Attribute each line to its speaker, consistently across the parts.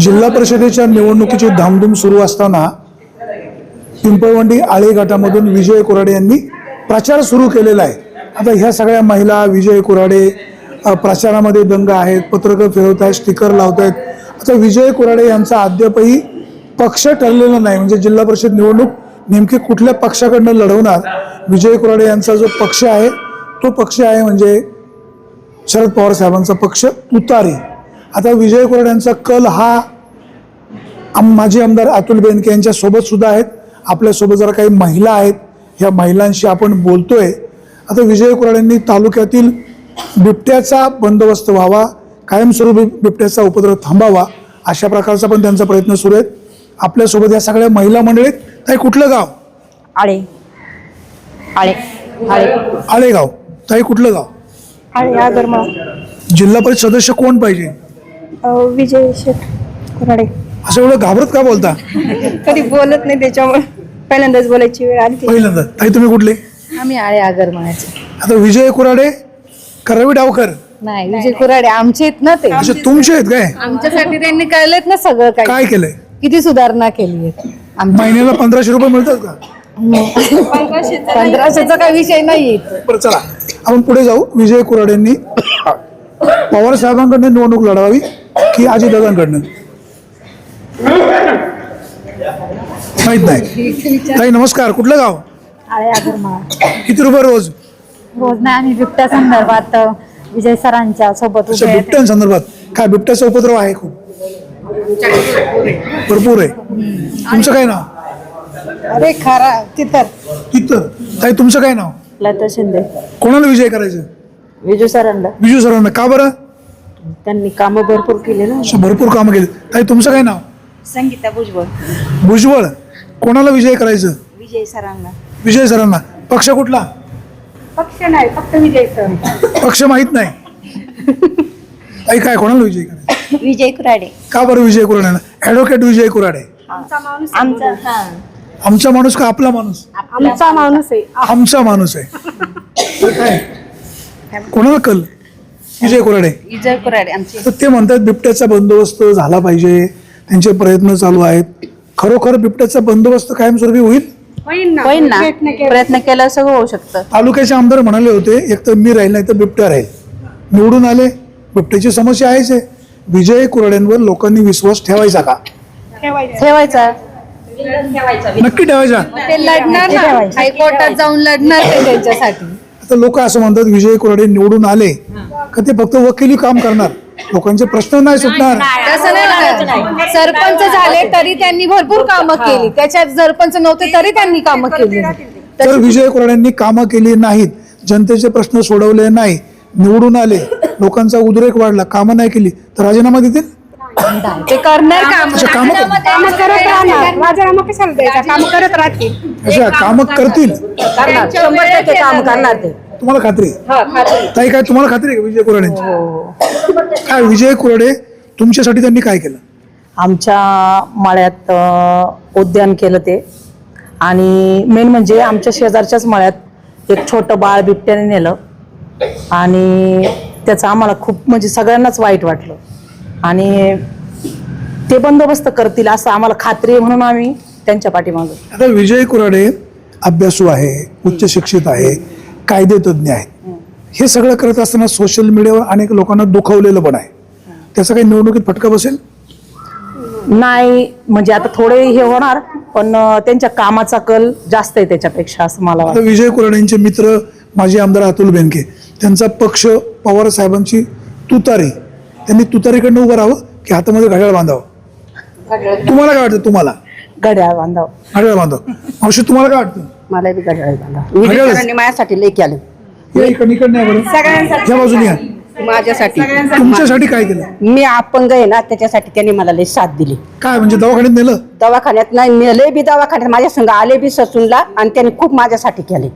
Speaker 1: जिल्हा परिषदेच्या निवडणुकीची धामधूम सुरू असताना पिंपळवंडी आळे गटामधून विजय कुराडे यांनी प्रचार सुरू केलेला आहे. आता ह्या सगळ्या महिला विजय कुराडे प्रचारामध्ये दंग आहेत पत्रकं फिरवत आहेत स्टिकर लावत आहेत. आता विजय कुराडे यांचा अद्यापही पक्ष ठरलेला नाही. म्हणजे जिल्हा परिषद निवडणूक नेमकी कुठल्या पक्षाकडनं लढवणार? विजय कुराडे यांचा जो पक्ष आहे तो पक्ष आहे म्हणजे शरद पवार साहेबांचा पक्ष तुतारी. आता विजय कोराडे यांचा कल हा आम माजी आमदार अतुल बेनके यांच्या सोबत सुद्धा आहेत. आपल्यासोबत जरा काही महिला आहेत. ह्या महिलांशी आपण बोलतोय. आता विजय कोराडेंनी तालुक्यातील बिबट्याचा बंदोबस्त व्हावा कायमस्वरूपी बिबट्याचा उपद्रव थांबावा अशा प्रकारचा पण त्यांचा प्रयत्न सुरू आहेत. आपल्यासोबत या सगळ्या महिला मंडळीत ताई कुठलं गाव?
Speaker 2: आळे. आळे. आळे.
Speaker 1: आळेगाव. ताई कुठलं गाव?
Speaker 2: आळे
Speaker 1: जिल्हा परिषद सदस्य कोण पाहिजे?
Speaker 2: विजय शेठ कुराडे
Speaker 1: असं एवढं घाबरत का बोलता?
Speaker 2: कधी बोलत नाही त्याच्यामुळे. पहिल्यांदाच बोलायची वेळ आली ती.
Speaker 1: पहिल्यांदा ताई तुम्ही कुठले?
Speaker 2: आम्ही आळे आगरमाचे
Speaker 1: आता विजय कुराडे का रवी डावकर?
Speaker 2: नाही विजय कुराडे आमचे आहेत ना ते.
Speaker 1: असे तुमचे आहेत काय?
Speaker 2: आमच्यासाठी त्यांनी कळलेत ना सगळं काही.
Speaker 1: काय केलंय?
Speaker 2: किती सुधारणा केली आहे
Speaker 1: महिन्याला पंधराशे रुपये मिळतात का?
Speaker 2: पंधराशेचा काही विषय नाही
Speaker 1: बरं चला. आपण पुढे जाऊ. विजय कुराडेंनी पवार साहेबांकडनं निवडणूक लढवावी की अजितदादांकडनं माहीत नाही. ताई नमस्कार. कुठलं गाव?
Speaker 2: आळे
Speaker 1: किती रुपये रोज?
Speaker 2: रोज नाही आम्ही बिबट्या संदर्भात विजय सरांच्या सोबत
Speaker 1: अशा बिबट्यांसंदर्भात काय बिबट्याचा उपद्रव आहे खूप? भरपूर आहे. तुमचं काय नाव?
Speaker 2: अरे खरा तिथं.
Speaker 1: तिथं. ताई तुमचं काय नाव?
Speaker 2: लता शिंदे.
Speaker 1: कोणाला विजय करायचं?
Speaker 2: विजू सरांना.
Speaker 1: विजू सरांना. का बरं?
Speaker 2: त्यांनी कामं भरपूर केले ना.
Speaker 1: अशा भरपूर कामं केली. ताई तुमचं काय नाव?
Speaker 2: संगीता भुजबळ.
Speaker 1: भुजबळ. कोणाला विजय करायचं?
Speaker 2: विजय सरांना.
Speaker 1: विजय सरांना. पक्ष कुठला?
Speaker 2: पक्ष नाही फक्त विजय सर.
Speaker 1: पक्ष माहीत नाही. आई काय कोणाला विजय करायचं?
Speaker 2: विजय कुराडे.
Speaker 1: का बरं विजय कुराडे? ॲडव्होकेट विजय कुराडे.
Speaker 2: आमचा
Speaker 1: आमचा माणूस का आपला माणूस?
Speaker 2: आमचा माणूस आहे.
Speaker 1: आमचा माणूस आहे. तर काय? कोणाला कल विजय कुराडे
Speaker 2: विजय कुराडे आमचे.
Speaker 1: तर ते म्हणतात बिबट्याचा बंदोबस्त झाला पाहिजे. त्यांचे प्रयत्न चालू आहेत. खरोखर बिबट्याचा बंदोबस्त कायमस्वरूपी होईल?
Speaker 2: होईल ना. प्रयत्न केला. सगळं होऊ शकतं.
Speaker 1: तालुक्याचे आमदार म्हणाले होते एक तर मी राहील नाही तर बिबट्या राहील. निवडून आले. बिबट्याची समस्या आहेच आहे. विजय कुराड्यांवर लोकांनी विश्वास ठेवायचा का?
Speaker 2: ठेवायचा.
Speaker 1: नक्की ठेवायचा.
Speaker 2: ते लढणार ना. हायकोर्टात जाऊन लढणार ते त्यांच्यासाठी.
Speaker 1: आता लोक असं म्हणतात विजय कुराडे निवडून आले. का ते फक्त वकिली काम करणार? लोकांचे प्रश्न नाही सुटणार.
Speaker 2: तसं नाही होणार. सरपंच झाले तरी त्यांनी भरपूर कामं केली. त्याच्यात सरपंच नव्हते तरी त्यांनी कामं केली
Speaker 1: तर विजय कुराड्यांनी कामं केली नाहीत. जनतेचे प्रश्न सोडवले नाही. निवडून आले. लोकांचा उद्रेक वाढला. कामं नाही केली. तर राजीनामा देतील?
Speaker 2: ते करणार काम
Speaker 1: अच्छा कामं
Speaker 2: काम करत राहणार. राजीनामा कशाला द्यायचा? काम करत राहतील.
Speaker 1: कामं करतील?
Speaker 2: करणार. शंभर टक्के काम करणार ते.
Speaker 1: तुम्हाला खात्री? आहे? ताई काय तुम्हाला खात्री आहे का विजय कुराड्यांची काय विजय कुराडे तुमच्यासाठी त्यांनी काय केलं?
Speaker 3: आमच्या मळ्यात अ, उद्यान केलं ते. आणि मेन म्हणजे आमच्या शेजारच्याच मळ्यात एक छोटं बाळ बिबट्याने नेलं. आणि त्याचं आम्हाला खूप म्हणजे सगळ्यांनाच वाईट वाटलं. आणि ते बंदोबस्त करतील असं आम्हाला खात्री आहे म्हणून आम्ही त्यांच्या पाठीमागं.
Speaker 1: आता विजय कुराडे अभ्यासू आहे उच्च शिक्षित आहे कायदेतज्ञ आहेत. हे सगळं करत असताना सोशल मीडियावर अनेक लोकांना दुखवलेलं पण आहे. त्याचा काही निवडणुकीत फटका बसेल?
Speaker 3: नाही म्हणजे आता थोडे हे होणार पण अ, त्यांच्या कामाचा कल जास्त आहे त्याच्यापेक्षा असं मला
Speaker 1: आता
Speaker 3: वाटतं.
Speaker 1: विजय कुराडेंचे मित्र माजी आमदार अतुल बेनके त्यांचा पक्ष पवार साहेबांची तुतारी त्यांनी तुतारीकडनं उभं राहावं की हातामध्ये घड्याळ बांधावं? तुम्हाला काय वाटतं तुम्हाला?
Speaker 3: घड्याळ बांधाव.
Speaker 1: घड्याळ बांधावं. मावशी तुम्हाला काय वाटतं?
Speaker 3: मला बी घड्याळ बांधाव.
Speaker 4: माझ्यासाठी लेखी आले.
Speaker 1: या इकडे इकडे नाही बरं. या बाजूने या.
Speaker 4: माझ्यासाठी.
Speaker 1: तुमच्यासाठी काय केलं?
Speaker 4: मी अपंग आहे ना त्याच्यासाठी त्यांनी मला लई साथ दिली.
Speaker 1: काय म्हणजे दवाखान्यात नेलं?
Speaker 4: दवाखान्यात नाही नेले बी दवाखान्यात. माझ्या संग आले बी ससूनला आणि त्यांनी खूप माझ्यासाठी केले.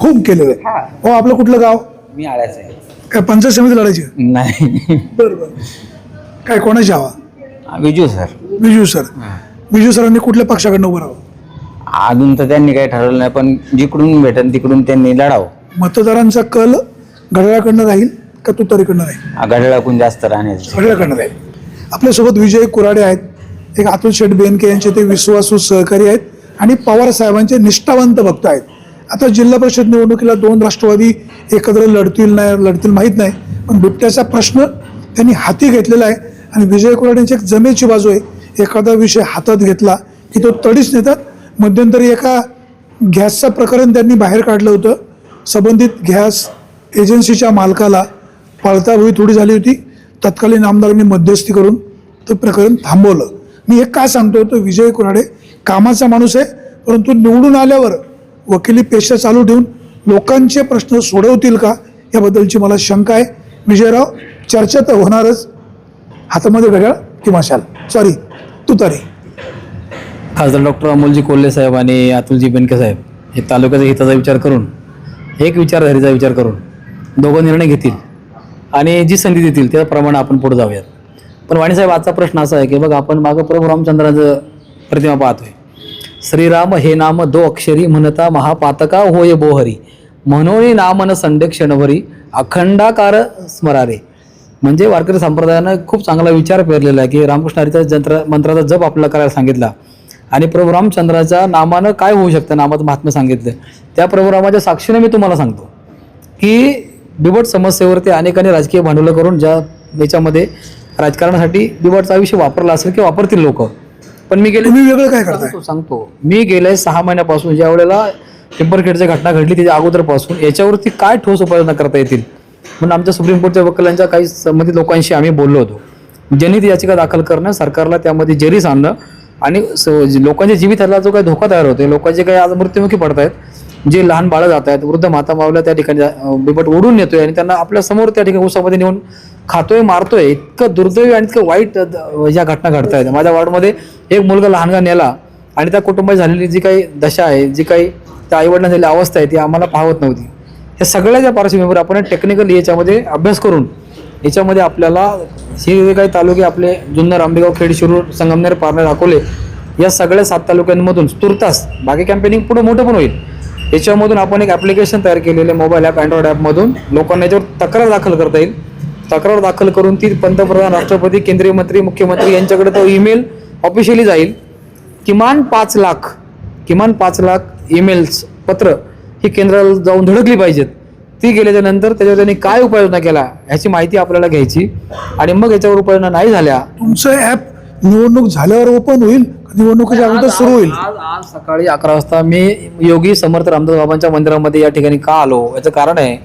Speaker 1: खूप केलेलं आहे. हो आपलं कुठलं गाव?
Speaker 5: मी आळ्याच आहे.
Speaker 1: काय पंचायत समिती लढायची?
Speaker 5: नाही.
Speaker 1: बरं बरं. काय कोणाची हवा?
Speaker 5: विजू सर.
Speaker 1: बिजू सर. बिजू सरांनी कुठल्या पक्षाकडनं उभं राहावं?
Speaker 5: अजून तर त्यांनी काही ठरवलं नाही पण जिकडून भेटेल तिकडून त्यांनी लढावं.
Speaker 1: मतदारांचा कल घड्याळाकडनं राहील का तुतारीकडनं राहील?
Speaker 5: घड्याळाकून जास्त राहण्याचं.
Speaker 1: घड्याळाकडनं राहील. आपल्यासोबत विजय कुराडे आहेत एक अतुल शेठ बेनके यांचे ते विश्वासू सहकारी आहेत आणि पवार साहेबांचे निष्ठावंत भक्त आहेत. आता जिल्हा परिषद निवडणुकीला दोन राष्ट्रवादी एकत्र लढतील नाही लढतील माहीत नाही. पण बिबट्याचा प्रश्न त्यांनी हाती घेतलेला आहे. आणि विजय कुराड यांची एक जमेची बाजू आहे. एखादा विषय हातात घेतला की तो तडीच नेतात. मध्यंतरी एका गॅसचं प्रकरण त्यांनी बाहेर काढलं होतं. संबंधित गॅस एजन्सीच्या मालकाला पळताभुई थोडी झाली होती. तत्कालीन आमदारांनी मध्यस्थी करून ते प्रकरण थांबवलं. मी हे का सांगतो? तो विजय कुऱ्हाडे कामाचा माणूस आहे. परंतु निवडून आल्यावर वकिली पेशा चालू ठेवून लोकांचे प्रश्न सोडवतील का? याबद्दलची मला शंका आहे. विजयराव चर्चा तर होणारच. हातामध्ये घड्याळ की मशाल? सॉरी तुतारी.
Speaker 6: खासदार डॉक्टर अमोलजी कोल्हे साहेब आणि अतुलजी बेनके साहेब हे तालुक्याच्या हिताचा विचार करून एक विचारधारीचा विचार करून दोघं निर्णय घेतील आणि जी संधी देतील त्याप्रमाणे आपण पुढे जाऊयात. पण वाणीसाहेब आजचा प्रश्न असा आहे की बघ आपण मागं प्रभू रामचंद्राचं प्रतिमा पाहतोय. श्रीराम हे नाम दो अक्षरी म्हणता महापातका होय बोहरी. म्हणून नामन संडे क्षणभरी अखंडाकार स्मरारे. म्हणजे वारकरी संप्रदायानं खूप चांगला विचार पेरलेला आहे की रामकृष्ण हरीचा जंत्र मंत्राचा जप आपल्याला करायला सांगितला. आणि प्रभू रामचंद्राच्या नामानं काय होऊ शकतं? नामाचं महात्म्य सांगितलं. त्या प्रभू रामाच्या साक्षीने मी तुम्हाला सांगतो. की बिबट समस्येवरती अनेकांनी राजकीय भांडवलं करून ज्या याच्यामध्ये राजकारणासाठी बिबटचा आयुष्य वापरला असेल किंवा वापरतील लोक पण मी गेले
Speaker 1: तुम्ही वेगळं काय करताय?
Speaker 6: सांगतो सांगतो. मी गेले सहा महिन्यापासून ज्या वेळेला पिंपरखेडची घटना घडली त्याच्या अगोदरपासून याच्यावरती काय ठोस उपाययोजना करता येतील? म्हणून आमच्या सुप्रीम कोर्टच्या वकिलांच्या काही संबंधित लोकांशी आम्ही बोललो होतो. जनहित याचिका दाखल करणं सरकारला त्यामध्ये जेरीस आणणं आणि स- जे लोकांच्या जीविताला जो काही धोका तयार होतोय लोकांचे काही आज मृत्युमुखी पडत आहेत जे लहान बाळं जात आहेत वृद्ध माता मावल्या त्या ठिकाणी अं, बिबट ओढून नेतोय आणि त्यांना आपल्यासमोर त्या ठिकाणी उसामध्ये नेऊन खातोय मारतोय इतकं दुर्दैवी आणि इतकं वाईट ज्या घटना घडत आहेत माझ्या वॉर्डमध्ये एक मुलगा लहानगा नेला आणि त्या कुटुंबाची झालेली जी काही दशा आहे जी काही त्या आईवडिलांना झालेली अवस्था आहे ती आम्हाला पाहत नव्हती. या सगळ्याच्या पार्श्वभूमीवर आपण टेक्निकली याच्यामध्ये अभ्यास करून याच्यामध्ये आपल्याला हे जे काही तालुके आपले जुन्नर आंबेगाव खेड शिरूर संगमनेर पारनेर अकोले या सगळ्या सात तालुक्यांमधून तुर्तास बाकी कॅम्पेनिंग पुढे मोठं पण होईल. याच्यामधून आपण एक ॲप्लिकेशन तयार केलेले मोबाईल ॲप अँड्रॉइड ॲपमधून लोकांना याच्यावर तक्रार दाखल करता येईल. तक्रार दाखल करून ती पंतप्रधान राष्ट्रपती केंद्रीय मंत्री मुख्यमंत्री यांच्याकडे तो ईमेल ऑफिशियली जाईल. किमान पाच लाख किमान पाच लाख ईमेल्स पत्र ही केंद्राला जाऊन धडकली पाहिजेत. ती गेल्याच्यानंतर त्याच्यावर त्यांनी काय उपाययोजना केला ह्याची माहिती आपल्याला घ्यायची. आणि मग याच्यावर उपाययोजना नाही झाल्या.
Speaker 1: तुमचं ॲप निवडणूक झाल्यावर ओपन होईल का निवडणुकीच्या अगोदर सुरू होईल?
Speaker 6: आज आज सकाळी अकरा वाजता मी योगी समर्थ रामदास बाबांच्या मंदिरामध्ये या ठिकाणी का आलो? याचं कारण आहे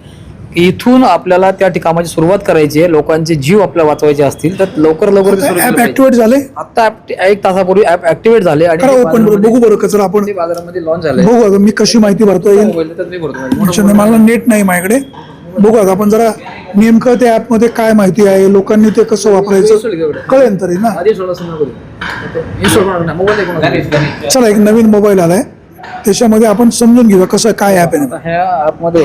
Speaker 6: इथून आपल्याला त्या ठिकाणाची सुरुवात करायची आहे. लोकांचे जीव आपल्याला वाचवायचे असतील तर लवकर लवकर ते सुरू केलं
Speaker 1: ॲप
Speaker 6: पाहिजे.
Speaker 1: ऍक्टिव्हेट झाले?
Speaker 6: आता app- एक तासापूर्वी ऍप ऍक्टिव्हेट झाले आणि
Speaker 1: करा ओपन बरं बघू बरं कसं आपण
Speaker 6: बाजारामध्ये- बाजारामध्ये लॉन्च झाले
Speaker 1: बघू आता मी कशी माहिती भरता येईल.
Speaker 6: मी भरतो.
Speaker 1: अच्छा, नाही, मला नेट नाही माझ्याकडे. बघू आता आपण जरा नेमकं त्या ॲपमध्ये काय माहिती आहे लोकांनी ते कसं वापरायचं? कळेल तरी ना.
Speaker 6: आधी सोळा सुरू करू. इंस्टॉल मोबाईल ऐकून
Speaker 1: चला एक नवीन मोबाईल आलाय. त्याच्यामध्ये आपण समजून घेऊया कसं काय ॲप आहे.
Speaker 6: आता ह्या ॲपमध्ये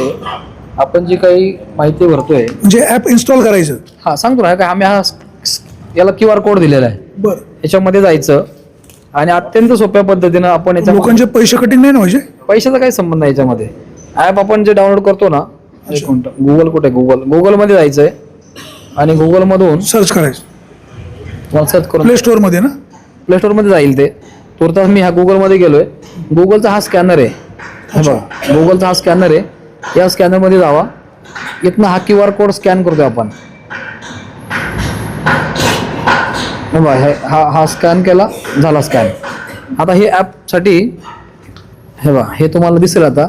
Speaker 6: आपण जी काही माहिती भरतोय
Speaker 1: म्हणजे ॲप इन्स्टॉल करायचं.
Speaker 6: हा सांगतो ना काय आम्ही हा याला क्यू आर कोड दिलेला आहे.
Speaker 1: बरं.
Speaker 6: याच्यामध्ये जायचं आणि अत्यंत सोप्या पद्धतीनं आपण याच्या
Speaker 1: लोकांचे पैसे कटिंग नाही ना म्हणजे
Speaker 6: पैशाचा काही संबंध नाही याच्यामध्ये. ॲप आपण जे डाउनलोड करतो ना एक मिनिट गुगल कुठे गुगल गुगलमध्ये जायचंय आणि गुगलमधून
Speaker 1: सर्च करायचं.
Speaker 6: सर्च करून
Speaker 1: प्ले स्टोअरमध्ये ना?
Speaker 6: प्ले स्टोअरमध्ये जाईल ते. तुर्तास मी ह्या गुगलमध्ये गेलोय. गुगलचा हा स्कॅनर आहे. हे बघा गुगलचा हा स्कॅनर आहे. या स्कॅनरमध्ये जावा. इथनं हा क्यू आर कोड स्कॅन करतोय आपण. हे हे स्कॅन केला झाला स्कॅन आता हे ॲपसाठी हे बघा हे तुम्हाला दिसेल आता.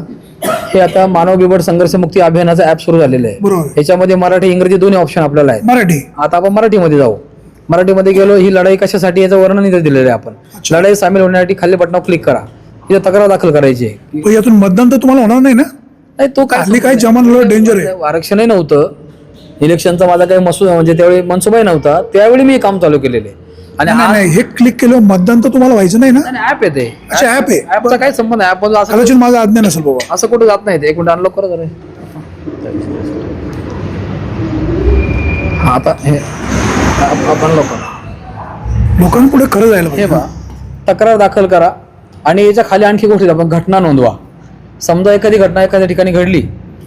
Speaker 6: हे आता मानव बिबट संघर्ष मुक्ती अभियानाचं ॲप सुरू झालेलं आहे.
Speaker 1: बरोबर.
Speaker 6: याच्यामध्ये मराठी इंग्रजी दोन्ही ऑप्शन आपल्याला आहेत.
Speaker 1: मराठी.
Speaker 6: आता आपण मराठीमध्ये जाऊ. मराठीमध्ये गेलो ही लढाई कशासाठी याचं वर्णन इथे दिलेलं आहे आपण. लढाई सामील होण्यासाठी खाली बटनावर क्लिक करा. इथे तक्रार दाखल करायची आहे.
Speaker 1: पण यातून मतदान तर तुम्हाला होणार नाही ना?
Speaker 6: नाही तो काय
Speaker 1: हल्ली काय जमान डेंजर आहे
Speaker 6: आरक्षणही नव्हतं. इलेक्शनचा माझा काही मसू म्हणजे त्यावेळी मनसुबाही नव्हता. त्यावेळी मी काम चालू केलेले. आणि
Speaker 1: नाही हे क्लिक केलं मतदान तर तुम्हाला व्हायचं नाही ना?
Speaker 6: ऍप येते
Speaker 1: अच्छा ऍप आहे.
Speaker 6: ऍपचा काय संबंध ऍप असं
Speaker 1: माझा आज्ञा नसेल बाबा.
Speaker 6: असं कुठं जात नाही ते. एक मिनिट अनलॉक करा जरा. हा आता हे अनलॉक करा.
Speaker 1: लोकांपुढे खरं जायला
Speaker 6: हे पहा. तक्रार दाखल करा. आणि याच्या खाली आणखी गोष्टी आपण घटना नोंदवा. समजा एखादी घटना एखाद्या ठिकाणी घडली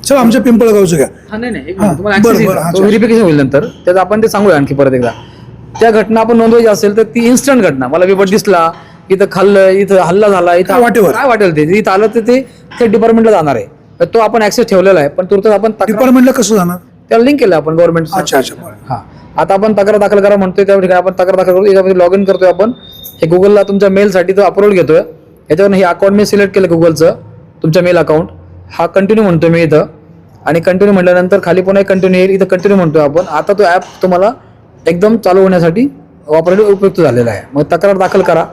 Speaker 1: चला आमच्या पिंपळगावचं घ्या.
Speaker 6: हा नाही नाही एक
Speaker 1: हा,
Speaker 6: मिनिट, तुम्हाला
Speaker 1: बरं,
Speaker 6: access
Speaker 1: बरं,
Speaker 6: येईल.
Speaker 1: हा,
Speaker 6: तो
Speaker 1: चालेल.
Speaker 6: व्हेरिफिकेशन होईल नंतर. त्याचं आपण ते सांगूया आणखी परत एकदा. त्या घटना आपण नोंदवायची असेल तर ती इन्स्टंट घटना. मला बिबट दिसला इथं खाल्लं इथं हल्ला झाला इथं
Speaker 1: काय वाटेवर?
Speaker 6: काय वाटेल ते? इथं आलं तर ते डिपार्टमेंटला जाणार आहे. तर तो आपण ऍक्सेस ठेवलेला आहे पण तुरंत आपण तक्रार-
Speaker 1: डिपार्टमेंटला कसं जाणार?
Speaker 6: त्याला लिंक केलं आपण गव्हर्नमेंट
Speaker 1: अच्छा अच्छा बरं.
Speaker 6: हा. आता आपण तक्रार दाखल करा म्हणतोय त्या ठिकाणी आपण तक्रार दाखल करतो याच्यामध्ये लॉग इन करतोय आपण. हे गुगलला तुमच्या मेलसाठी तो अप्रोल घेतोय. याच्यावर हे अकाउंट मी सिलेक्ट केलं गुगलचं तुमच्या मेल अकाउंट हा कंटिन्यू म्हणतोय मी इथं. आणि कंटिन्यू म्हटल्यानंतर खाली पुन्हा एक कंटिन्यू येईल. इथं कंटिन्यू म्हणतोय आपण. आता तो ॲप तुम्हाला एकदम चालू होण्यासाठी वापरायला उपयुक्त झालेला आहे. मग तक्रार दाखल करा.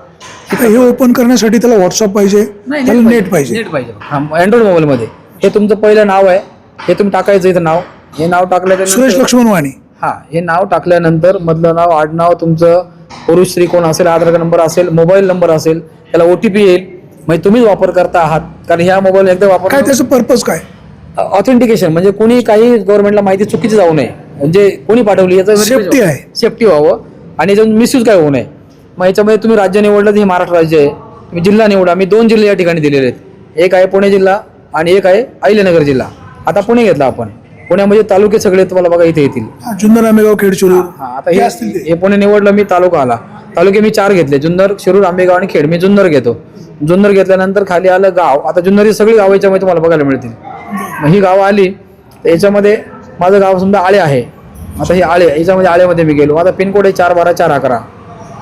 Speaker 1: हे ओपन करण्यासाठी त्याला व्हॉट्सअप पाहिजे. त्याला नेट पाहिजे.
Speaker 6: नेट पाहिजे अँड्रॉइड मोबाईलमध्ये हे तुमचं पहिलं नाव आहे. हे तुम्ही टाकायचं इथं नाव. हे नाव टाकल्याच्या
Speaker 1: सुरेश लक्ष्मण वाणी
Speaker 6: हा हे नाव टाकल्यानंतर मधलं नाव आडनाव तुमचं पुरुष स्त्री कोण असेल आधार कार्ड नंबर असेल मोबाईल नंबर असेल त्याला ओ टी पी येईल. म्हणजे तुम्हीच वापर करता आहात. कारण ह्या मोबाईल एकदा
Speaker 1: काय
Speaker 6: वापर
Speaker 1: त्याचं पर्पज काय?
Speaker 6: ऑथेंटिकेशन म्हणजे कोणी काही गव्हर्नमेंटला माहिती चुकीची जाऊ नये. म्हणजे कोणी पाठवली याचं
Speaker 1: Safety आहे.
Speaker 6: सेफ्टी व्हावं. आणि याच्यातून मिसयूज काय होऊ नये. मग याच्यामध्ये तुम्ही राज्य निवडलं तर हे महाराष्ट्र राज्य आहे. तुम्ही जिल्हा निवडा. मी दोन जिल्हे या ठिकाणी दिलेले आहेत. एक आहे पुणे जिल्हा आणि एक आहे अहिल्यानगर जिल्हा. आता पुणे घेतला आपण. पुण्यामध्ये तालुके सगळे तुम्हाला बघा इथे येतील.
Speaker 1: जुन्नर आंबेगाव खेडचिरू
Speaker 6: हा आता
Speaker 1: हे असतील
Speaker 6: हे पुणे निवडलं मी तालुका आला. तालुके मी चार घेतले. जुन्नर शिरूर आंबेगाव आणि खेड. मी जुन्नर घेतो. जुन्नर घेतल्यानंतर खाली आलं गाव. आता जुन्नर ही सगळी गाव याच्यामध्ये तुम्हाला बघायला मिळतील. मग ही गावं आली तर याच्यामध्ये माझं गाव समजा आळे आहे. आता ही आळे याच्यामध्ये आळेमध्ये मी गेलो. आता पिनकोड आहे चार बारा चार अकरा.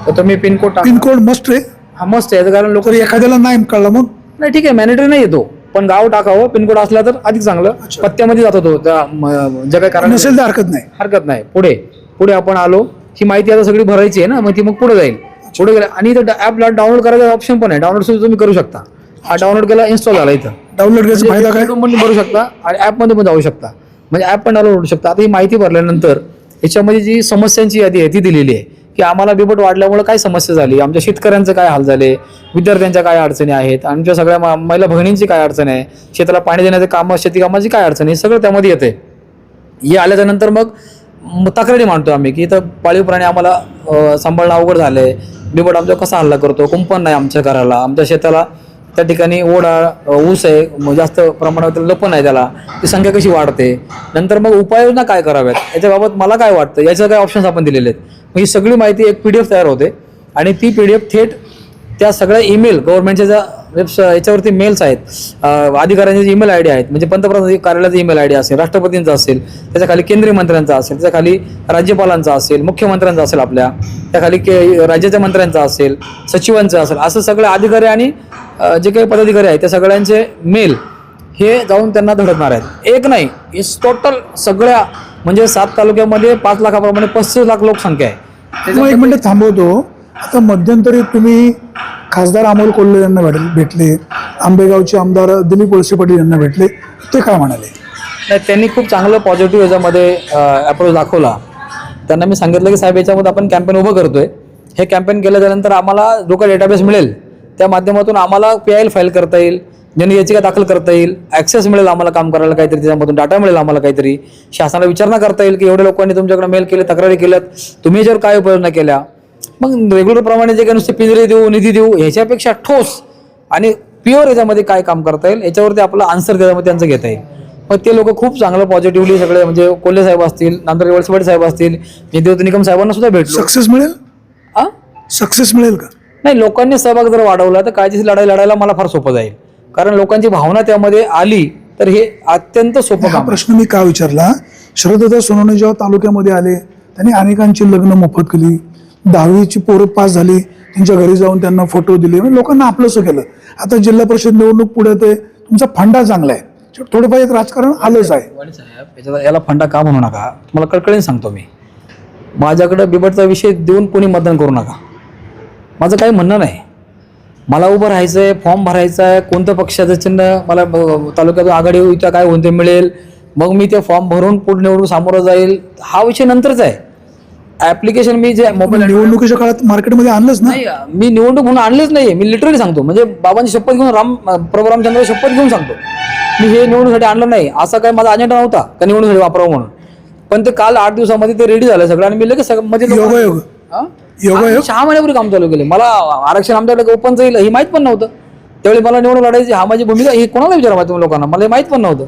Speaker 6: तर तुम्ही पिनकोड
Speaker 1: पिनकोड मस्ट आहे.
Speaker 6: हा मस्त आहे. याचं कारण लोक
Speaker 1: एखाद्याला नाही कळलं मग?
Speaker 6: नाही ठीक आहे. मॅनेटरी नाही येतो पण गाव टाकावं. पिनकोड असला तर अधिक चांगलं. पत्त्यामध्ये जातो तो. त्या म, जे काही कारण
Speaker 1: नसेल तर हरकत नाही.
Speaker 6: हरकत नाही. पुढे. पुढे आपण आलो. ही माहिती आता सगळी भरायची आहे ना. मग ती मग पुढे जाईल. पुढे गेलं? आणि इथं ॲपला डाउनलोड करायचा ऑप्शन पण आहे. डाउनलोड सुद्धा तुम्ही करू शकता. हा डाउनलोड केला इन्स्टॉल झाला इथं.
Speaker 1: डाउनलोड करायचा फायदा काय?
Speaker 6: पण भरू शकता आणि ॲपमध्ये पण जाऊ शकता. म्हणजे ॲप पण डाउनलोड करू शकता. आता ही माहिती भरल्यानंतर याच्यामध्ये जी समस्यांची यादी आहे ती दिलेली आहे की आम्हाला बिबट वाढल्यामुळे काय समस्या झाली? आमच्या शेतकऱ्यांचं काय हाल झाले? विद्यार्थ्यांच्या काय अडचणी आहेत? आमच्या सगळ्या महिला भगिनींची काय अडचण आहे? शेताला पाणी देण्याचं काम शेती कामाची काय अडचण आहे? हे सगळं त्यामध्ये येते हे आल्याच्यानंतर मग तक्रारी मांडतो आम्ही की इथं पाळीव प्राणी आम्हाला सांभाळणं अवघड झालंय. बिबट आमचा कसा हल्ला करतो? कुंपण नाही आमच्या घराला. आमच्या शेताला त्या ठिकाणी ओढा ऊस आहे जास्त प्रमाणात त्याला लपण आहे त्याला. ती संख्या कशी वाढते? नंतर मग उपाययोजना काय कराव्यात? याच्याबाबत मला काय वाटतं? याचं काय ऑप्शन्स आपण दिलेले आहेत. मग ही सगळी माहिती एक पी डी एफ तयार होते. आणि ती पी डी एफ थेट त्या सगळ्या ईमेल गव्हर्नमेंटच्या ज्या वेब्स याच्यावरती मेल्स आहेत. अधिकाऱ्यांचे ईमेल आय डी आहेत. म्हणजे पंतप्रधान कार्यालयाचा ईमेल आय डी असेल राष्ट्रपतींचा असेल त्याच्याखाली केंद्रीय मंत्र्यांचा असेल त्याच्याखाली राज्यपालांचा असेल मुख्यमंत्र्यांचा असेल आपल्या त्या खाली के राज्याच्या मंत्र्यांचा असेल सचिवांचा असेल असं सगळे अधिकारी आणि जे काही पदाधिकारी आहेत त्या सगळ्यांचे मेल हे जाऊन त्यांना धडकणार आहेत. एक नाही इस टोटल सगळ्या म्हणजे सात तालुक्यामध्ये पाच लाखाप्रमाणे पस्तीस लाख लोकसंख्या आहे.
Speaker 1: एक मिनिट थांबवतो. आता मध्यंतरी तुम्ही खासदार अमोल कोल्हे यांना भेट भेटले आंबेगावचे आमदार दिलीप वळसे पाटील यांना भेटले ते काय म्हणाले?
Speaker 6: नाही त्यांनी खूप चांगलं पॉझिटिव्ह याच्यामध्ये अप्रोच दाखवला. त्यांना मी सांगितलं की साहेब याच्यामध्ये आपण कॅम्पेन उभं करतोय. हे कॅम्पेन केल्याच्यानंतर आम्हाला जो काही डेटाबेस मिळेल. त्या माध्यमातून आम्हाला पी आय एल फाईल करता येईल. ज्यांनी याचिका दाखल करता येईल. ॲक्सेस मिळेल आम्हाला काम करायला काहीतरी त्याच्यामधून डाटा मिळेल आम्हाला काहीतरी. शासनाला विचारणा करता येईल की एवढ्या लोकांनी तुमच्याकडे मेल केले तक्रारी केल्यात. तुम्ही याच्यावर काय उपाययोजना केल्या? मग रेग्युलर प्रमाणे जे काही नुसते पिंजरे देऊ निधी देऊ ह्याच्यापेक्षा ठोस आणि प्युअर याच्यामध्ये काय काम करता येईल याच्यावरती आपलं आन्सर त्याच्यामध्ये त्यांचं घेता येईल. मग ते लोक खूप चांगलं पॉझिटिव्हली सगळे म्हणजे कोल्हे साहेब असतील नांदर वळसवाडी साहेब असतील देवत निकम साहेबांना सुद्धा भेटलो.
Speaker 1: सक्सेस मिळेल?
Speaker 6: आ?
Speaker 1: सक्सेस मिळेल का?
Speaker 6: नाही लोकांनी सहभाग जर वाढवला तर कायदेशीर लढाई लढायला मला फार सोपं जाईल. कारण लोकांची भावना त्यामध्ये आली तर हे अत्यंत सोपं
Speaker 1: हा
Speaker 6: काम.
Speaker 1: प्रश्न मी का विचारला? शरदत्ता सोनवणे जेव्हा तालुक्यामध्ये आले त्यांनी अनेकांची लग्न मोफत केली दहावीची पोरं पास झाली त्यांच्या घरी जाऊन त्यांना फोटो दिले म्हणजे लोकांना आपलंसं केलं. आता जिल्हा परिषद निवडणूक पुढे ते तुमचा फंडा चांगला आहे. थोडंफार एक राजकारण आलंच आहे.
Speaker 6: याला फंडा का म्हणू नका? तुम्हाला कळकळीने सांगतो मी. माझ्याकडे बिबटचा विषय देऊन कोणी मतदान करू नका. माझं काही म्हणणं नाही. मला उभं राहायचं आहे फॉर्म भरायचा आहे कोणतं पक्षाचं चिन्ह मला ब- तालुक्यातून आघाडी इथं काय कोणते मिळेल. मग मी ते फॉर्म भरून पुढे निवडून सामोरं जाईल. हा विषय नंतरच आहे. ॲप्लिकेशन मी जे मोबाईल
Speaker 1: निवडणुकीच्या काळात मार्केटमध्ये आणलंच
Speaker 6: नाही मी निवडणूक म्हणून आणलीच नाहीये. मी लिटरली सांगतो. म्हणजे बाबांची शपथ घेऊन राम प्रभू रामचंद्र शपथ घेऊन सांगतो. मी हे निवडणुकीसाठी आणलं नाही. असा काय माझा अजेंडा नव्हता का निवडणुकीसाठी वापरावं म्हणून. पण ते काल आठ दिवसामध्ये ते रेडी झालं सगळं आणि मी लगेच मध्ये. हा? आम्ही सहा महिन्यापूर्वी काम चालू केले. मला आरक्षण आमच्याकडे ओपन येईल हे माहीत पण नव्हतं. त्यावेळी मला निवडणूक लढायची हा माझी भूमिका हे कोणाला विचारा तुम्ही लोकांना? मला हे माहीत पण नव्हतं.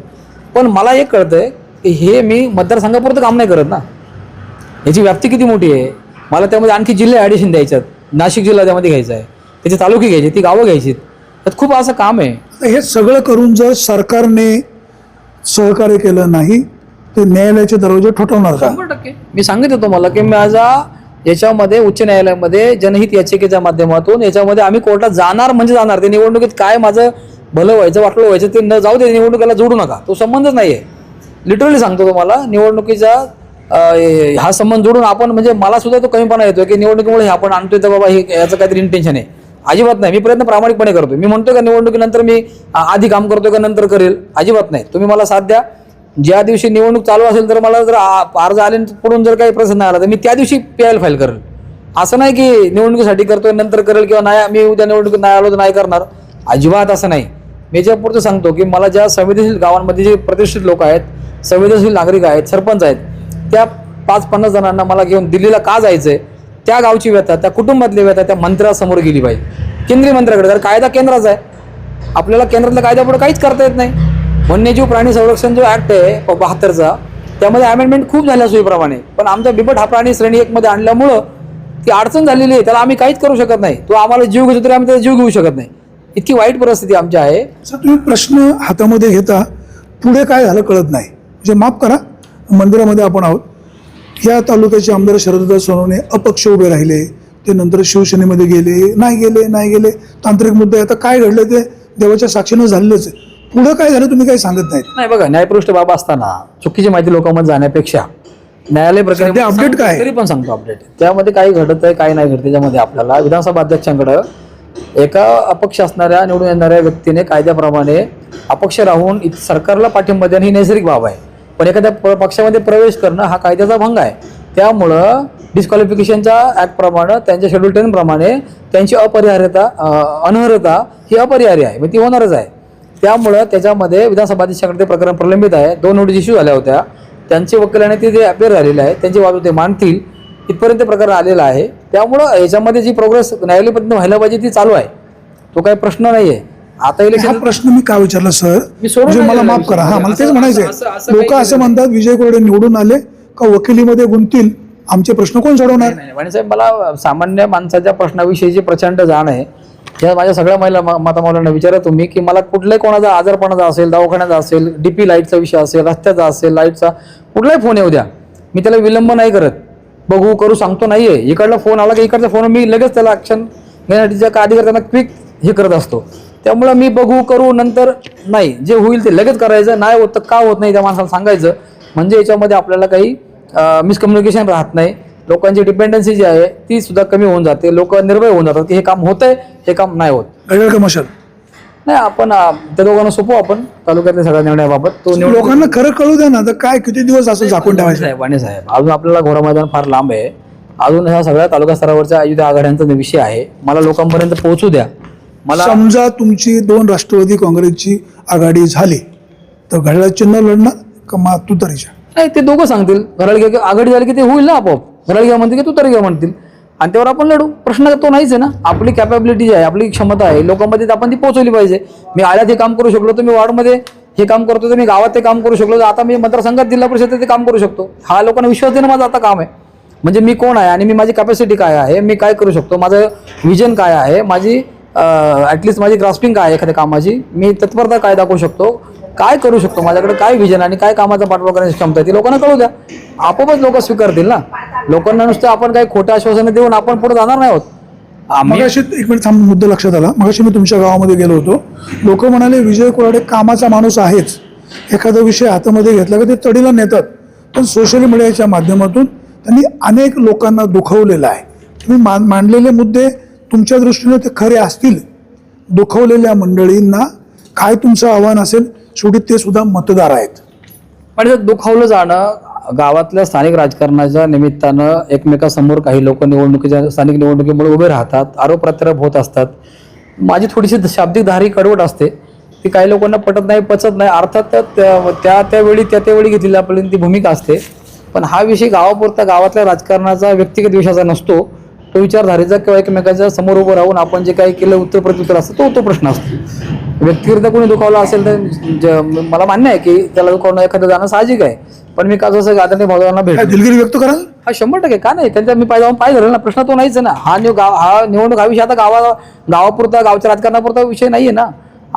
Speaker 6: पण मला एक कळतंय की हे मी मतदारसंघापुरतं काम नाही करत ना. याची व्याप्ती किती मोठी आहे? मला त्यामध्ये आणखी जिल्हे ॲडिशन द्यायच्यात. नाशिक जिल्हा त्यामध्ये घ्यायचा आहे. त्याचे तालुके घ्यायचे ती गावं घ्यायची. त्यात खूप असं काम आहे.
Speaker 1: तर हे सगळं करून जर सरकारने सहकार्य केलं नाही ते न्यायालयाचे दरवाजे ठोठावणार
Speaker 6: शंभर टक्के. मी सांगितलं तुम्हाला की माझा याच्यामध्ये उच्च न्यायालयामध्ये जनहित याचिकेच्या माध्यमातून याच्यामध्ये आम्ही कोर्टात जाणार म्हणजे जाणार. ते निवडणुकीत काय माझं भलं व्हायचं वाटलं व्हायचं ते न जाऊ दे निवडणुकीला जोडू नका. तो संबंधच नाही आहे लिटरली सांगतो तुम्हाला निवडणुकीचा अं, हा संबंध जोडून आपण म्हणजे मला सुद्धा तो कमीपणा येतो की निवडणुकीमुळे हे आपण आणतोय तर बाबा हे याचं काहीतरी इंटेन्शन आहे. अजिबात नाही. मी प्रयत्न प्रामाणिकपणे करतो मी म्हणतो का निवडणुकीनंतर मी आधी काम करतो का नंतर करेल? अजिबात नाही. तुम्ही मला साथ द्या. ज्या दिवशी निवडणूक चालू असेल तर मला जर आ- अर्ज आले पडून पुढून जर काही प्रश्न आला तर मी त्या दिवशी पी आय फाईल करेल. असं नाही की निवडणुकीसाठी करतोय नंतर करेल किंवा नाही मी उद्या निवडणुकीत नाही आलो तर नाही करणार. अजिबात असं नाही. मी ज्यापुरतं सांगतो की मला ज्या संवेदनशील गावांमध्ये जे प्रतिष्ठित लोक आहेत संवेदनशील नागरिक आहेत सरपंच आहेत त्या पाच पन्नास जणांना मला घेऊन दिल्लीला का जायचं आहे त्या गावची व्यथा त्या कुटुंबातली व्यथा त्या मंत्र्यासमोर गेली पाहिजे केंद्रीय मंत्र्याकडे तर कायदा केंद्राचा आहे. आपल्याला केंद्रातल्या कायद्यापुढे काहीच करता येत नाही. वन्यजीव प्राणी संरक्षण जो ऍक्ट आहे बहात्तरचा त्यामध्ये अमेंडमेंट खूप झाल्या सोयीप्रमाणे पण आमचा बिबट हा प्राणी श्रेणी एकमध्ये आणल्यामुळं ती अडचण झालेली आहे. त्याला आम्ही काहीच करू शकत नाही. तो आम्हाला जीव घेतो तरी आम्ही त्याचा जीव घेऊ शकत नाही. इतकी वाईट परिस्थिती आमची आहे.
Speaker 1: सर तुम्ही प्रश्न हातामध्ये घेता. पुढे काय झालं कळत नाही. म्हणजे माफ करा. मंदिरामध्ये आपण आहोत. या तालुक्याचे आमदार शरददास सोनवणे अपक्ष उभे राहिले. ते नंतर शिवसेनेमध्ये गेले. नाही गेले नाही गेले. तांत्रिक मुद्दे आता काय घडले ते देवाच्या साक्षीनं झालेलंच आहे. पुढं काय झालं तुम्ही काही सांगत नाहीत.
Speaker 6: नाही बघा न्यायपृष्ठ बाबा असताना चुकीची माहिती लोकांमध्ये जाण्यापेक्षा न्यायालय प्रक्रिया
Speaker 1: update काय?
Speaker 6: तरी पण सांगतो अपडेट त्यामध्ये काही घडत आहे काही नाही घडत त्याच्यामध्ये आपल्याला. विधानसभा अध्यक्षांकडं एका अपक्ष असणाऱ्या निवडून येणाऱ्या व्यक्तीने कायद्याप्रमाणे अपक्ष राहून सरकारला पाठिंबा देणं ही नैसर्गिक बाब आहे. पण एखाद्या प- पक्षामध्ये प्रवेश करणं हा कायद्याचा भंग आहे. त्यामुळं डिस्क्वालिफिकेशनच्या ॲक्टप्रमाणे त्यांच्या शेड्यूल टेन प्रमाणे त्यांची अपरिहार्यता अनर्हता ही अपरिहार्य आहे. मग ती होणारच आहे. त्यामुळं त्याच्यामध्ये विधानसभा अध्यक्षाकडे ते प्रकरण प्रलंबित आहे. दोन नोटीस इश्यू झाल्या होत्या. त्यांचे वकिलाने ते जे अपेअर झालेले आहे त्यांची बाजू ते मांडतील इथपर्यंत प्रकरण आलेला आहे. त्यामुळं याच्यामध्ये जी प्रोग्रेस न्यायालय व्हायला पाहिजे ती चालू आहे. तो काही प्रश्न नाही आहे आता
Speaker 1: हा
Speaker 6: इलेक्शन
Speaker 1: प्रश्न मी का विचारला सर?
Speaker 6: मी सोडून
Speaker 1: म्हणजे मला माफ करा. हा
Speaker 6: विषय.
Speaker 1: मला तेच
Speaker 6: असं-
Speaker 1: म्हणायचंय.
Speaker 6: असं-
Speaker 1: लोक
Speaker 6: काही
Speaker 1: असं म्हणतात विजय कोरडे निवडून आले का वकिलीमध्ये गुंतील आमचे प्रश्न कोण सोडवणार?
Speaker 6: नाही वाणीसाहेब मला सामान्य माणसाच्या प्रश्नाविषयीची प्रचंड जाण आहे. या माझ्या सगळ्या महिला मा- माता मुलांना विचारा तुम्ही की मला कुठल्याही कोणाचा आजारपणाचा असेल दवाखान्याचा असेल डीपी लाईटचा विषय असेल रस्त्याचा असेल लाईटचा कुठलाही फोन येऊ द्या. मी त्याला विलंब नाही करत. बघू करू सांगतो नाहीये. इकडला फोन आला की इकडचा फोन मी लगेच त्याला ऍक्शन घेण्यासाठी का अधिकारी क्विक हे करत असतो. त्यामुळं मी बघू करू नंतर नाही. जे होईल ते लगेच करायचं. नाही होत तर का होत नाही त्या माणसाला सांगायचं. म्हणजे याच्यामध्ये आपल्याला काही मिसकम्युनिकेशन राहत नाही. लोकांची डिपेंडन्सी जी आहे ती सुद्धा कमी होऊन जाते. लोक निर्भय होऊन जातात की हे काम होतंय हे काम नाही होत.
Speaker 1: घड्याळ का मशाल
Speaker 6: नाही आपण त्या दोघांना सोपू आपण तालुक्यातल्या सगळ्या निर्णयाबाबत तो निवड
Speaker 1: लोकांना खरं कळू द्या ना तर काय किती दिवस असं झाकून ठेवायचं?
Speaker 6: साहेब वाणी साहेब अजून आपल्याला घोडा मैदान फार लांब आहे. अजून ह्या सगळ्या तालुका स्तरावरच्या आयुध आघाड्यांचा विषय आहे मला लोकांपर्यंत पोहोचू द्या. मला
Speaker 1: समजा तुमची दोन राष्ट्रवादी काँग्रेसची आघाडी झाली तर घड्याळ चिन्ह लढणार का मा तुतारीच्या?
Speaker 6: नाही ते दोघं सांगतील. घराला घ्या आघाडी झाली की ते होईल ना आपोआप. घराला घ्या म्हणतील की तू तरी घ्या म्हणतील. आणि त्यावर आपण लढू. प्रश्न तो नाहीच आहे ना. आपली कॅपॅबिलिटी जी आहे आपली क्षमता आहे लोकांमध्ये आपण ती पोहोचवली पाहिजे. मी आल्यात हे काम करू शकलो तर मी वॉर्डमध्ये हे काम करतो तर मी गावात ते काम करू शकलो तर आता मी मतदारसंघात जिल्हा परिषदेत ते काम करू शकतो. हा लोकांना विश्वास देणं माझं आता काम आहे. म्हणजे मी कोण आहे आणि मी माझी कॅपॅसिटी काय आहे मी काय करू शकतो माझं विजन काय आहे माझी ॲटलिस्ट माझी ग्रास्पिंग काय आहे एखाद्या कामाची मी तत्परता काय दाखवू शकतो काय करू शकतो माझ्याकडे काय विजन आणि काय कामाचा पाठबळ करण्याची क्षमता आहे ती लोकांना कळू द्या. आपोआपच लोक स्वीकारतील ना. लोकांना नुसतं आपण काही खोट्या आश्वासनं देऊन आपण पुढे जाणार नाही आहोत.
Speaker 1: मगाशी एक मिनिट थांब मुद्दा लक्षात आला. मगाशी मी तुमच्या गावामध्ये गेलो होतो. लोक म्हणाले विजय कोराडे कामाचा माणूस आहेच. एखादा विषय हातामध्ये घेतला का ते तडीला नेतात. पण सोशल मीडियाच्या माध्यमातून त्यांनी अनेक लोकांना दुखवलेलं आहे. तुम्ही मान मांडलेले मुद्दे तुमच्या दृष्टीने ते खरे असतील? दुखवलेल्या मंडळींना काय तुमचं आव्हान असेल? शेवटी ते सुद्धा मतदार आहेत.
Speaker 6: आणि दुखावलं जाणं गावातल्या स्थानिक राजकारणाच्या निमित्तानं एकमेकासमोर काही लोक निवडणुकीच्या स्थानिक निवडणुकीमुळे उभे राहतात आरोप प्रत्यारोप होत असतात. माझी थोडीशी शाब्दिक धारी कडवट असते. ती काही लोकांना पटत नाही पचत नाही. अर्थात त्या- त्या त्या त्यावेळी त्या त्यावेळी घेतलेली आपली ती भूमिका असते. पण हा विषय गावापुरता गावातल्या राजकारणाचा व्यक्तिगत विषयाचा नसतो. तो विचारधारेचा किंवा एकमेकाच्या समोर उभं राहून आपण जे काही केलं उत्तर प्रत्युत्तर असतं तो तो प्रश्न असतो. व्यक्तिगत कोणी दुखावला असेल तर मला मान्य आहे की त्याला दुखावणं एखादं जाणं साहजिक आहे. पण मी का जसं आदरणीय भावना भेट
Speaker 1: दिलगिरी व्यक्त कराल?
Speaker 6: हा शंभर टक्के. का नाही? त्यांचा मी पाय जाऊन पाय धरला ना प्रश्न तो नाहीच आहे ना. हा निव गाव हा निवडणूक हा विषय आता गावा गावापुरता गावच्या राजकारणापुरता विषय नाहीये ना.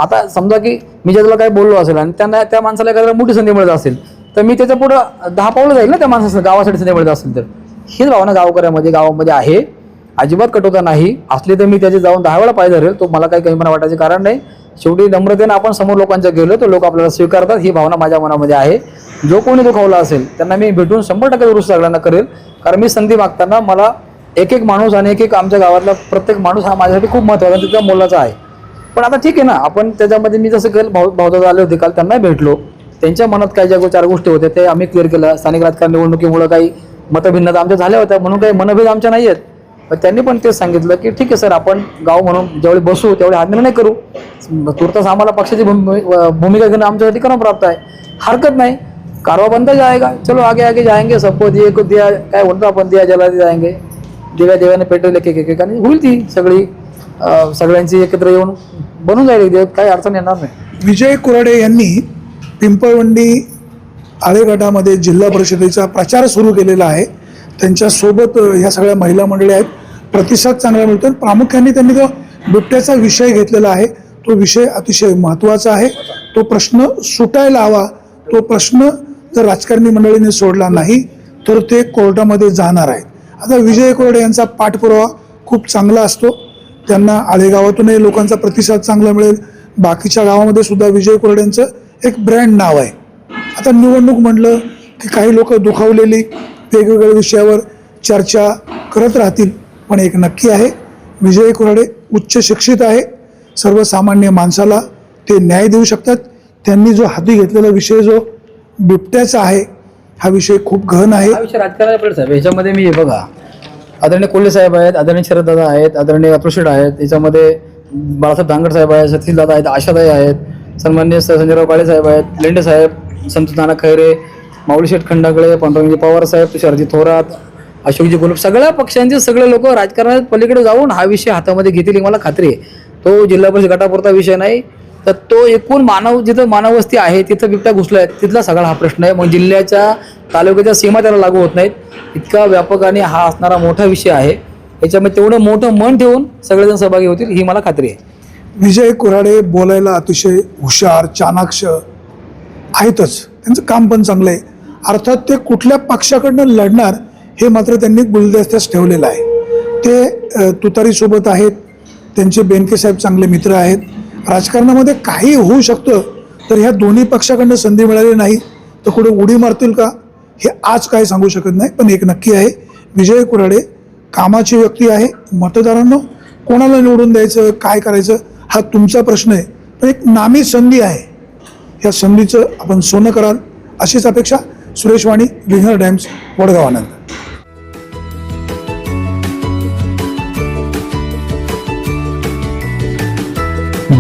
Speaker 6: आता समजा की मी जर तुला काही बोललो असेल आणि त्यांना त्या माणसाला एखाद्या मोठी संधी मिळत असेल तर मी त्याच्या पुढं दहा पावलं जाईल ना त्या माणसाचं गावासाठी संधी मिळत असेल तर. हीच भावना गावकऱ्यामध्ये गावामध्ये आहे. अजिबात कटोता नाही. असली तर मी त्याचे जाऊन दहा वेळा पाय धरेल. तो मला काही काही मला वाटायचे कारण नाही. शेवटी नम्रतेने आपण समोर लोकांच्या गेलो तर लोक आपल्याला स्वीकारतात. ही भावना माझ्या मनामध्ये आहे. जो कोणी दुखावला असेल त्यांना मी भेटून शंभर टक्के दुरुस्त सगळ्यांना करेल. कारण मी संधी मागताना मला एक एक माणूस आणि एक एक आमच्या गावातला प्रत्येक माणूस हा माझ्यासाठी खूप महत्त्वाचा आणि मोलाचा आहे. पण आता ठीक आहे ना. आपण त्याच्यामध्ये मी जसं केलं भाऊ भाऊदा आले होते काल त्यांना भेटलो. त्यांच्या मनात काही ज्या गो- चार गोष्टी होत्या ते आम्ही क्लिअर केलं. स्थानिक राजकारण निवडणुकीमुळं काही मतभिन्नता आमच्या झाल्या होत्या म्हणून काही मनभेद आमच्या नाही आहेत मग त्यांनी पण ते सांगितलं की ठीक आहे सर आपण गाव म्हणून ज्यावेळी बसू त्यावेळी हा निर्णय करू. तुर्तास आम्हाला पक्षाची भूमि- भूमिका घेणं आमच्यासाठी करणं प्राप्त आहे. हरकत नाही. कारवा बनता जाएगा चलो आगे आगे जाएंगे सबको दिए को दिया काय म्हणतो आपण दिया जला जाएंगे दिव्या देवाने पेट्रोल एक एक आणि होईल ती सगळी सगळ्यांची एकत्र येऊन बनून जाईल. एक दिवस, काही अडचण येणार नाही.
Speaker 1: विजय कुराडे यांनी पिंपळवंडी आळेगटामध्ये जिल्हा परिषदेचा प्रचार सुरू केलेला आहे. त्यांच्यासोबत ह्या सगळ्या महिला मंडळी आहेत. प्रतिसाद चांगला मिळतो. आणि प्रामुख्याने त्यांनी तो बिबट्याचा विषय घेतलेला आहे तो विषय अतिशय महत्त्वाचा आहे. तो प्रश्न सुटायला हवा. तो प्रश्न जर राजकारणी मंडळीने सोडला नाही तर ते कोर्टामध्ये जाणार आहेत. आता विजय कोरडे यांचा पाठपुरावा खूप चांगला असतो. त्यांना आळेगावातूनही लोकांचा प्रतिसाद चांगला मिळेल. बाकीच्या गावामध्ये सुद्धा विजय कोरड्यांचं एक ब्रँड नाव आहे. आता निवडणूक म्हटलं की काही लोक दुखावलेली वेगवेगळ्या विषयावर चर्चा करत राहतील. पण एक नक्की आहे. विजय कोराडे उच्च शिक्षित आहे. सर्वसामान्य माणसाला ते न्याय देऊ शकतात. त्यांनी जो हाती घेतलेला विषय जो बिबट्याचा आहे हा विषय खूप गहन आहे.
Speaker 6: हा साहेब. याच्यामध्ये मी हे बघा. आदरणीय कोल्हे साहेब आहेत आदरणीय शरददादा आहेत आदरणीय अतुलशेठ आहेत. याच्यामध्ये बाळासाहेब धांगड साहेब आहेत सतीश दादा आहेत आशादाई आहेत सन्मान्य संजयराव काळे साहेब आहेत लेंडे साहेब संत नाना खैरे माऊली शेठ खंडागळे पांडुरंगजी पवार साहेब तुषारजी थोरात अशोकजी गोलप सगळ्या पक्षांचे सगळे लोक राजकारणात पलीकडे जाऊन हा विषय हातामध्ये घेतील मला खात्री आहे. तो जिल्हा परिषद गटापुरता विषय नाही तर तो एकूण मानव जिथं मानववस्ती आहे तिथं बिबट्या घुसलाय तिथला सगळा हा प्रश्न आहे. मग जिल्ह्याच्या तालुक्याच्या सीमा त्याला लागू होत नाहीत. इतका व्यापक आणि हा असणारा मोठा विषय आहे. याच्यामध्ये तेवढं मोठं मन ठेवून सगळेजण सहभागी होतील ही मला खात्री आहे.
Speaker 1: विजय कुऱ्हाडे बोलायला अतिशय हुशार चाणाक्ष आहेतच. त्यांचं काम पण चांगलं आहे. अर्थात ते कुठल्या पक्षाकडनं लढणार हे मात्र त्यांनी गुलदस्त्यास ठेवलेलं आहे. ते तुतारीसोबत आहेत. त्यांचे बेनके साहेब चांगले मित्र आहेत. राजकारणामध्ये काही होऊ शकतं तर ह्या दोन्ही पक्षाकडनं संधी मिळाली नाही तर कुठे उडी मारतील का हे आज काय सांगू शकत नाही पण एक नक्की आहे. विजय कुराडे कामाची व्यक्ती आहे. मतदारांनो कोणाला निवडून द्यायचं काय करायचं हा तुमचा प्रश्न आहे. पण एक नामी संधी आहे. या संधीचं आपण सोनं कराल अशीच अपेक्षा सुरेश वाणी विघ्नर टाइम्स वडगाव आनंद.